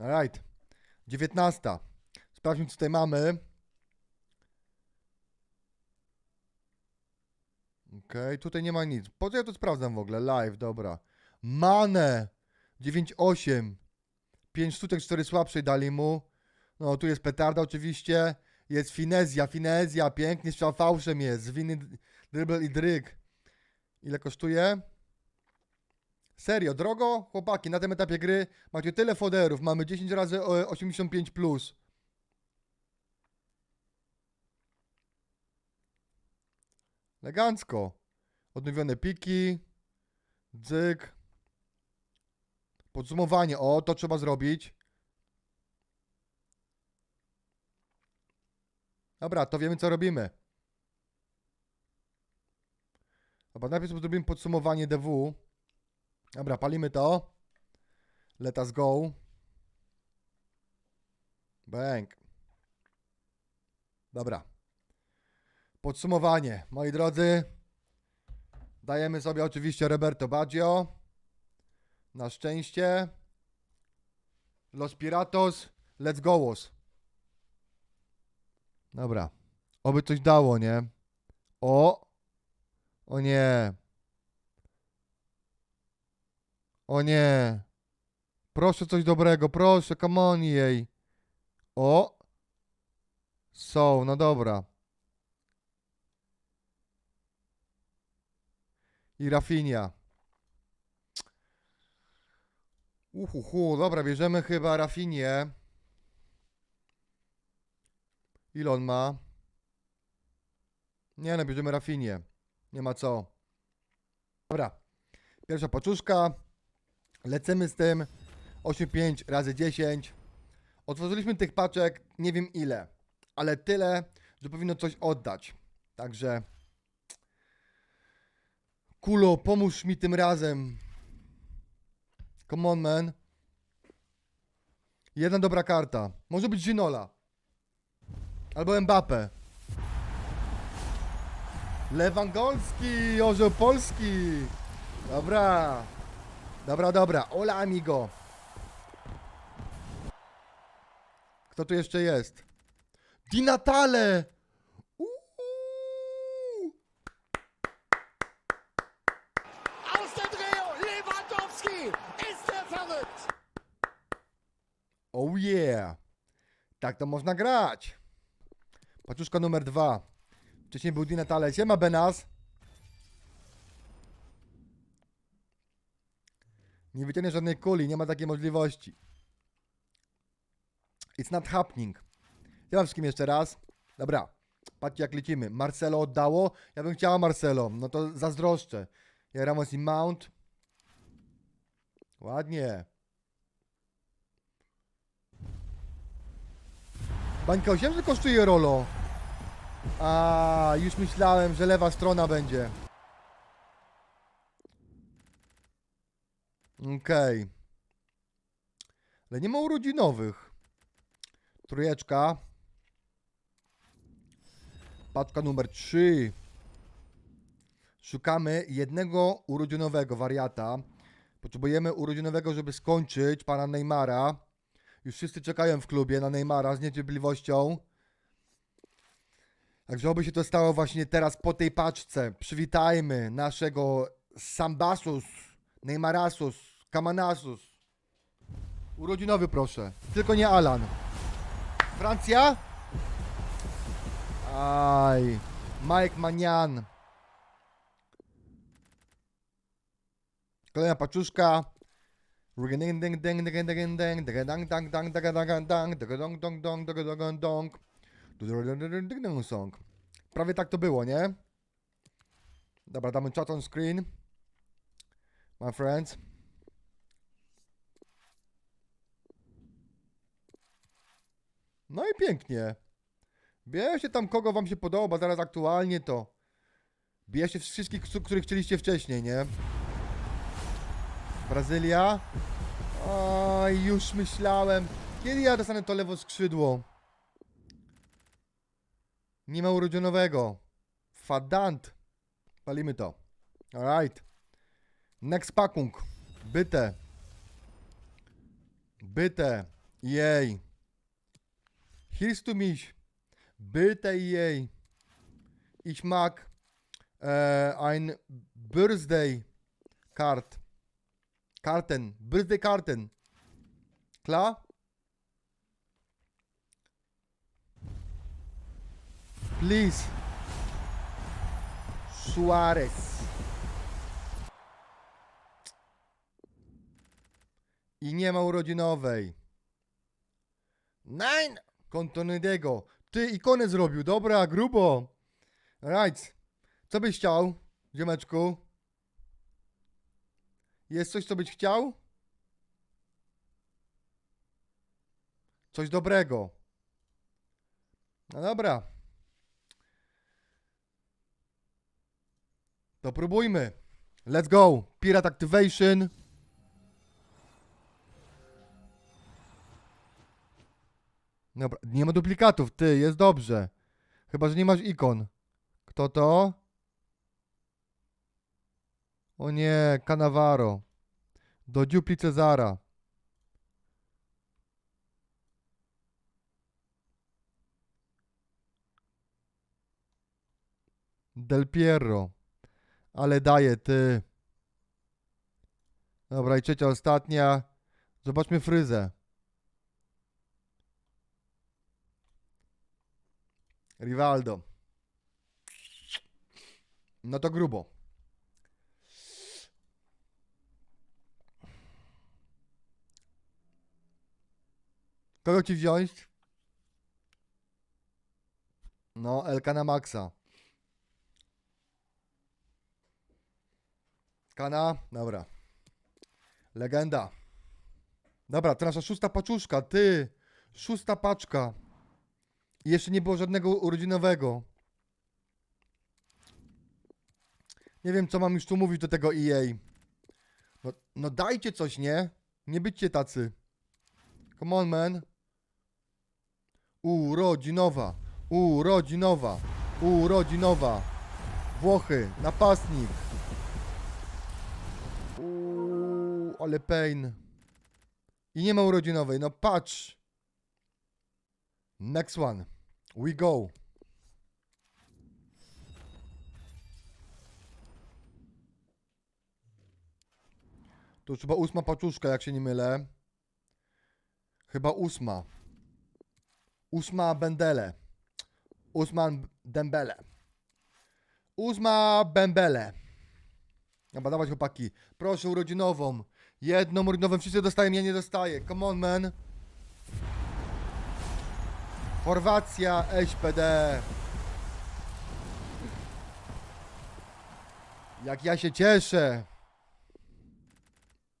Alright. 19. Sprawdźmy, co tutaj mamy. Okej, tutaj nie ma nic. Po co ja to sprawdzam w ogóle? Live, dobra. Mane! 9-8. 5 sztuczek, 4 słabszej dali mu. No, tu jest petarda oczywiście. Jest finezja, finezja, pięknie, strzał fałszem jest. Zwinny dribble i dryg. Ile kosztuje? Serio, drogo? Chłopaki, na tym etapie gry macie tyle foderów. Mamy 10 razy e, 85 plus. Elegancko. Odnowione piki. Dzyk. Podsumowanie. O, to trzeba zrobić. Dobra, to wiemy co robimy. Dobra, najpierw zrobimy podsumowanie DW. Dobra, palimy to. Let us go. Bang. Dobra. Podsumowanie. Moi drodzy, dajemy sobie oczywiście Roberto Baggio. Na szczęście. Los Piratos. Let's go. Dobra. Oby coś dało, nie? O! O nie. O nie. Proszę coś dobrego, proszę, come on jej. O. Są, no dobra. I Rafinia. Uhuhu, dobra, bierzemy chyba Rafinię. Ile on ma? Nie no, bierzemy Rafinię. Nie ma co. Dobra. Pierwsza paczuszka. Lecimy z tym 8,5 razy 10. Otworzyliśmy tych paczek nie wiem ile, ale tyle, że powinno coś oddać. Także Kulo, pomóż mi tym razem. Come on, man. Jedna dobra karta. Może być Ginola. Albo Mbappe. Lewandowski, orzeł Polski. Dobra. Dobra, dobra. Hola, amigo. Kto tu jeszcze jest? Di Natale! Uuu. Aus dem Dreh, Lewandowski ist der verrückt. Oh yeah! Tak to można grać. Paczuszka numer dwa. Wcześniej był Di Natale. Siema Benas. Nie wyciągnie żadnej kuli, nie ma takiej możliwości. It's not happening. Ja wszystkim jeszcze raz. Dobra, patrzcie jak lecimy. Marcelo oddało. Ja bym chciała Marcelo. No to zazdroszczę. Ja Ramos i Mount. Ładnie. Bańka 8 że kosztuje Rolo. A, już myślałem, że lewa strona będzie. Okej. Ale nie ma urodzinowych. Trójeczka. Paczka numer 3. Szukamy jednego urodzinowego wariata. Potrzebujemy urodzinowego, żeby skończyć pana Neymara. Już wszyscy czekają w klubie na Neymara z niecierpliwością. Także oby się to stało właśnie teraz po tej paczce. Przywitajmy naszego Sambasus, Neymarasus, Kamanasus. Urodzinowy proszę, tylko nie Alan. Francja? Aj, Mike Manian. Kolejna paczuszka. Prawie tak to było, nie? Dobra, damy chat on screen. My friends. No i pięknie. Bierzcie tam kogo wam się podoba, zaraz aktualnie to. Bierzcie wszystkich, których chcieliście wcześniej, nie? Brazylia. Oj, już myślałem. Kiedy ja dostanę to lewo skrzydło? Nie ma urodzinowego. Fadant. Palimy to. Alright. Next pakung. Byte. Byte. Jej. Here's to mich. Bitte jej. Ich mag äh, ein Birthday Card. Karten. Birthday Karten. Klar? Please. Suarez. I nie ma urodzinowej. Nein! Kontonydego. Ty ikonę zrobił, dobra, grubo. Right. Co byś chciał, ziomeczku? Jest coś, co byś chciał? Coś dobrego. No dobra. To próbujmy. Let's go. Pirate Activation. Dobra, nie ma duplikatów, ty, jest dobrze. Chyba, że nie masz ikon. Kto to? O nie, Cannavaro. Do Dupli Cezara. Del Piero. Ale daje, ty. Dobra, i trzecia, ostatnia. Zobaczmy fryzę. Rivaldo. No to grubo. Kogo ci wziąć? No, Elka na maksa. Kana? Dobra. Legenda. Dobra, nasza szósta paczuszka, ty. Szósta paczka. Jeszcze nie było żadnego urodzinowego. Nie wiem, co mam już tu mówić do tego EA. No, no dajcie coś, nie? Nie byćcie tacy. Come on, man. Urodzinowa. Urodzinowa. Urodzinowa. Włochy. Napastnik. Uuu, ale pain. I nie ma urodzinowej. No patrz. Next one. We go. Już chyba ósma paczuszka, jak się nie mylę. Chyba ósma. Ósma Bendele. Ósma Dembele. Ósma Bembele. Dobra, dawać chłopaki. Proszę urodzinową. Jedną urodzinową wszyscy dostają, ja nie dostaję. Come on, man. Chorwacja, SPD. Jak ja się cieszę.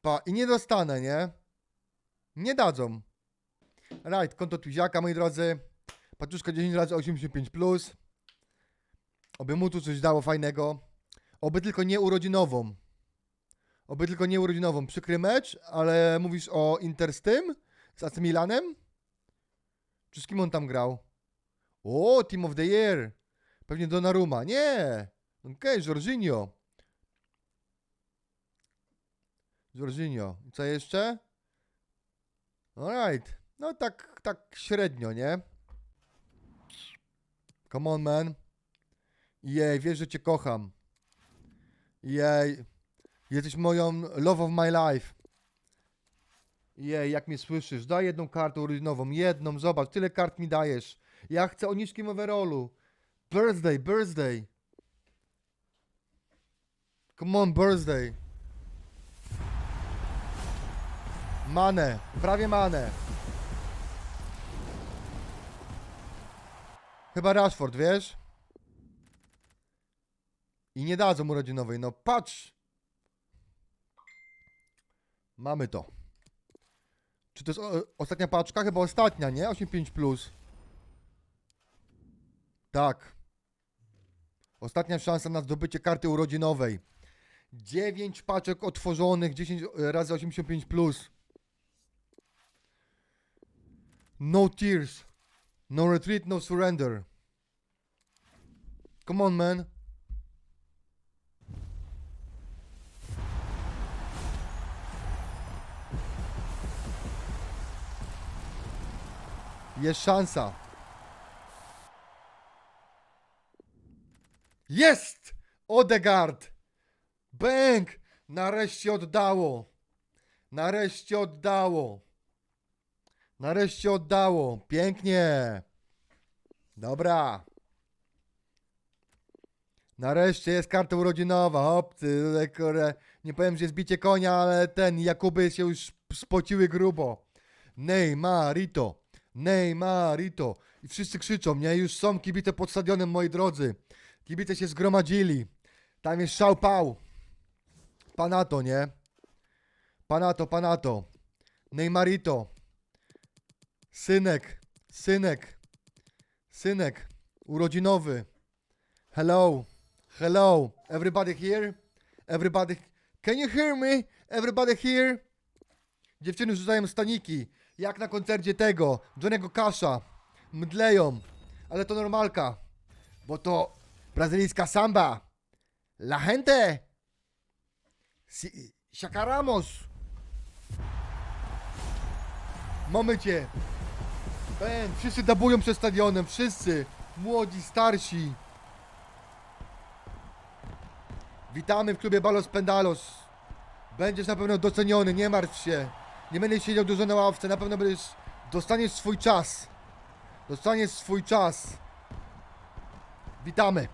Pa, i nie dostanę, nie? Nie dadzą. Right, konto Tuziaka, moi drodzy. Paczuszka 10 razy 85+. Plus. Oby mu tu coś dało fajnego. Oby tylko nie urodzinową. Oby tylko nie urodzinową. Przykry mecz, ale mówisz o Inter z tym? Z AC Milanem? Czy z kim on tam grał? O, Team of the Year. Pewnie Donnarumma. Nie. Okej, okay, Jorginho. Jorginho. Co jeszcze? Alright. No tak, tak średnio, nie? Come on, man. Jej, wiesz, że cię kocham. Jej. Jesteś moją love of my life. Jej, jak mnie słyszysz, daj jedną kartę urodzinową, jedną, zobacz, tyle kart mi dajesz. Ja chcę o niskim overallu. Birthday, birthday. Come on, birthday. Mane, prawie mane. Chyba Rashford, wiesz? I nie dadzą urodzinowej, no patrz. Mamy to. Czy to jest o, ostatnia paczka? Chyba ostatnia, nie? 85 plus. Tak. Ostatnia szansa na zdobycie karty urodzinowej. 9 paczek otworzonych, 10 razy 85 plus. No tears. No retreat, no surrender. Come on, man. Jest szansa. Jest! Odegaard! Bęk! Nareszcie oddało. Nareszcie oddało. Nareszcie oddało. Pięknie. Dobra. Nareszcie jest karta urodzinowa. Kurde, nie powiem, że zbicie konia, ale ten Jakuby się już spociły grubo. Neymarito. Neymarito. I wszyscy krzyczą, nie? Już są kibice pod stadionem, moi drodzy. Kibice się zgromadzili. Tam jest szał pał. Panato, nie? Panato, panato. Neymarito. Synek, synek, synek, urodzinowy. Hello, hello, everybody here? Everybody, can you hear me? Everybody here? Dziewczyny rzucają staniki, jak na koncercie tego, Johnny'ego Kasza. Mdleją, ale to normalka, bo to brazylijska samba. La gente. Si, Siakaramos. Mamy cię. Ben, wszyscy dabują przed stadionem, wszyscy. Młodzi, starsi. Witamy w klubie Balos Pendalos. Będziesz na pewno doceniony, nie martw się. Nie będziesz siedział dużo na ławce, na pewno będziesz... Dostaniesz swój czas. Dostaniesz swój czas. Witamy.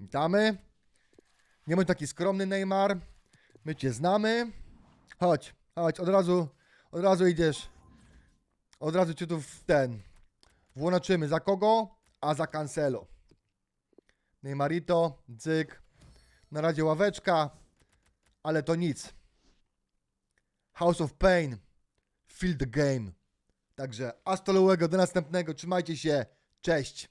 Witamy. Nie bądź taki skromny Neymar. My cię znamy. Chodź, chodź, od razu, od razu idziesz. Od razu cię tu w ten. Włączymy. Za kogo? A za Cancelo. Neymarito, dzyk. Na razie ławeczka, ale to nic. House of Pain. The game. Także hasta luego, do następnego. Trzymajcie się. Cześć.